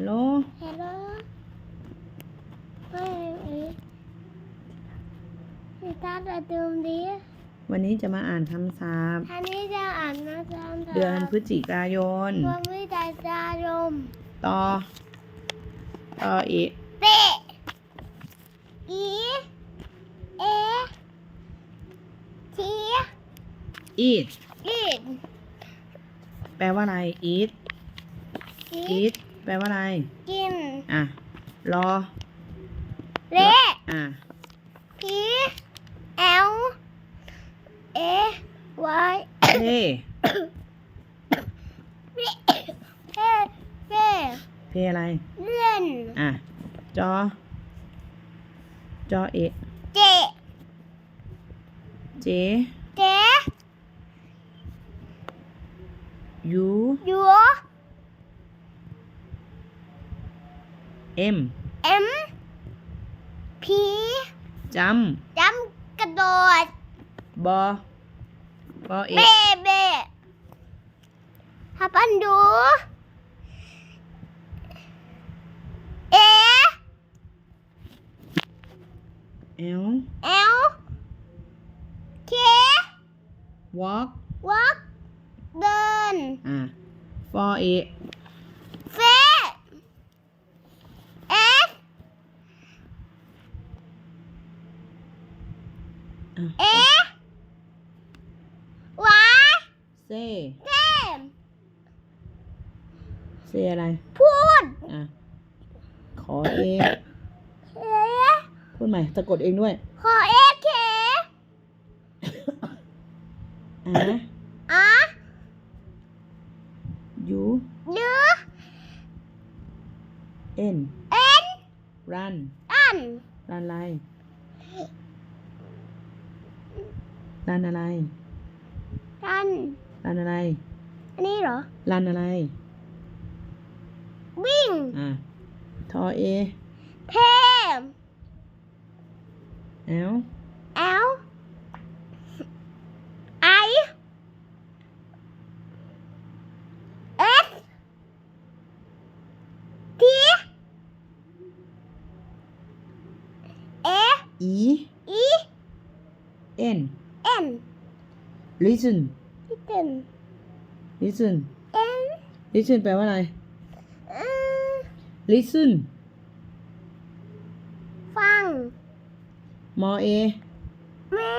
ฮัลโหล Hello ไม่เอ๊ะพี่ตาจะดูมดีวันนี้จะมาอ่านคำศัพท์ท่านนี้จะอ่านนะจ๊ะเดือนพฤศจิกายนตัววิจัยจารมต่อ ต่ออีกเตะอีเอที eat อีดแปลว่าอะไร eat อี eat แปลว่าอะไร กิน อะ รอ เละ อะพีเอลเอวายเท่เพ่เพ่เพ่เพอะไร เลื่อนอะ จอ จอเอะเจเจ เจยูยู เอ็มเอ็มพีจจำกระโดดำบอบอเอเบเบฮับอันดู เอ เอลเอลเค walk วักเดินอะ for เอเฟเอส อะเอวายเซเทมเซอะไร พูดอะขอเอเคพูดใหม่สะกดเองด้วย ขอเอเคอะอะยูยือเอ็นเอ็น run อัน run อะไร run อะไรกัน run อะไรอันนี้เหรอ run อะไร วิ่งอะทอเอเพมเอลเอลไอเอสทีเออีอีเอ็น เอ็น listen ที่เต็น listen เอ็น listen แปลว่าอะไรอืม listen ฟัง มอเอ แม่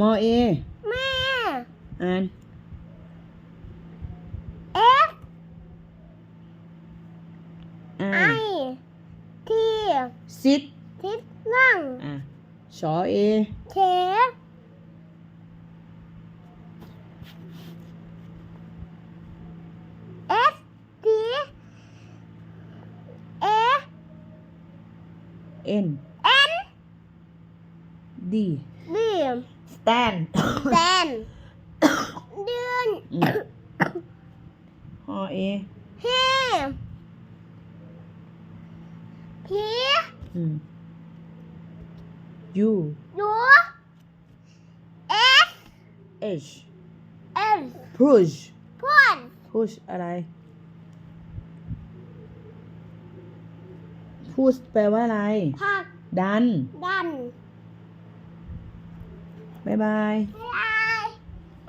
มอเอ แม่ อ่านเอฟอ่าไอนที sit ทิศนั่ง อะ ชอเอเคเอสทีเอเอ็นเอ็นดีบี stand แซนเดือ นอืมฮอเอเฮพีอืมยูยูเอส H เอล push พ่น push อะไร push แปลว่าอะไรผักดัน ดัน บ๊ายบายไอ